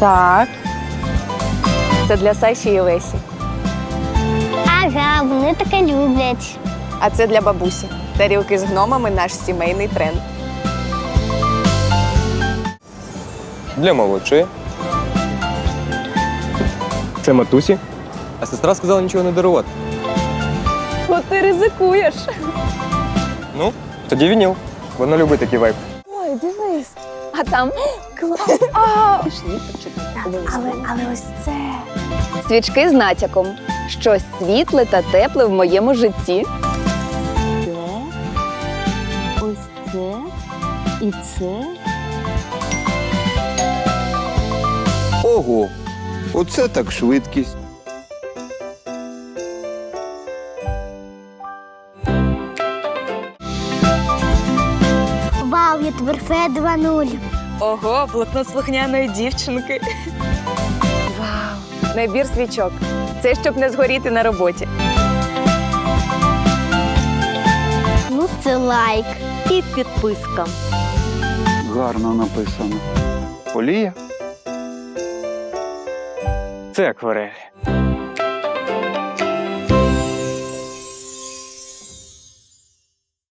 Так. Це для Саші і Лесі. Ага, вони таке люблять. А це для бабусі. Тарілки з гномами наш сімейний тренд. Для молодшої. Це матусі. А сестра сказала нічого не дарувати. От ти ризикуєш. Ну, тоді вініл. Вона любить такий вайб. Ой, дивись. А там клас. А! Але, але ось це. Свічки з натяком. Щось світле та тепле в моєму житті. Це, ось це і це. Ого, оце так швидкість. Вау, я тепер Фе 2.0. Ого, блокнот слухняної дівчинки. Вау! Набір свічок. Це щоб не згоріти на роботі. Ну, це лайк. І підписка. Гарно написано. Олія? Це акварель.